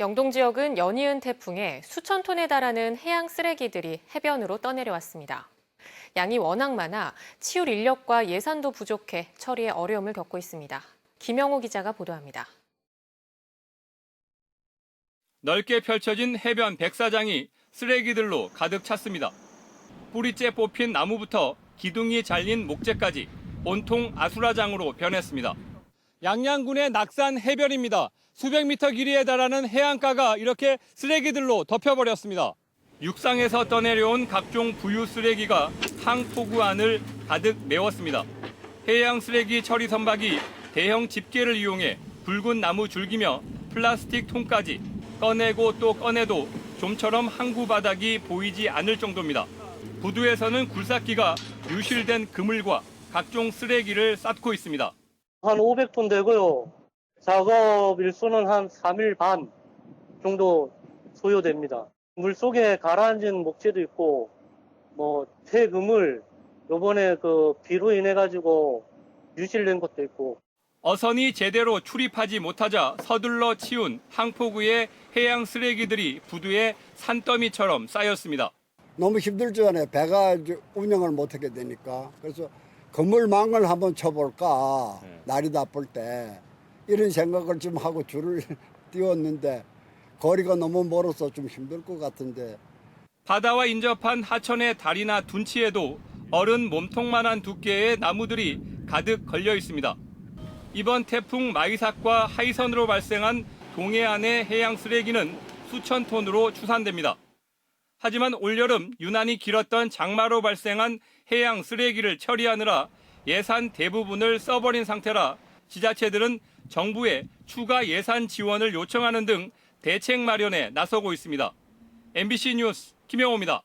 영동 지역은 연이은 태풍에 수천 톤에 달하는 해양 쓰레기들이 해변으로 떠내려왔습니다. 양이 워낙 많아 치울 인력과 예산도 부족해 처리에 어려움을 겪고 있습니다. 김영호 기자가 보도합니다. 넓게 펼쳐진 해변 백사장이 쓰레기들로 가득 찼습니다. 뿌리째 뽑힌 나무부터 기둥이 잘린 목재까지 온통 아수라장으로 변했습니다. 양양군의 낙산 해변입니다. 수백 미터 길이에 달하는 해안가가 이렇게 쓰레기들로 덮여버렸습니다. 육상에서 떠내려온 각종 부유 쓰레기가 항포구 안을 가득 메웠습니다. 해양 쓰레기 처리 선박이 대형 집게를 이용해 붉은 나무 줄기며 플라스틱 통까지 꺼내고 또 꺼내도 좀처럼 항구 바닥이 보이지 않을 정도입니다. 부두에서는 굴삭기가 유실된 그물과 각종 쓰레기를 쌓고 있습니다. 한 500톤 되고요. 작업 일수는 한 3일 반 정도 소요됩니다. 물 속에 가라앉은 목재도 있고, 뭐, 폐그물, 요번에 그 비로 인해 가지고 유실된 것도 있고, 어선이 제대로 출입하지 못하자 서둘러 치운 항포구의 해양 쓰레기들이 부두에 산더미처럼 쌓였습니다. 너무 힘들잖아요. 배가 운영을 못하게 되니까. 그래서 건물망을 한번 쳐볼까. 날이 나쁠 때. 이런 생각을 좀 하고 줄을 띄웠는데 거리가 너무 멀어서 좀 힘들 것 같은데 바다와 인접한 하천의 다리나 둔치에도 어른 몸통만한 두께의 나무들이 가득 걸려 있습니다. 이번 태풍 마이삭과 하이선으로 발생한 동해안의 해양 쓰레기는 수천 톤으로 추산됩니다. 하지만 올여름 유난히 길었던 장마로 발생한 해양 쓰레기를 처리하느라 예산 대부분을 써버린 상태라 지자체들은 정부에 추가 예산 지원을 요청하는 등 대책 마련에 나서고 있습니다. MBC 뉴스 김영호입니다.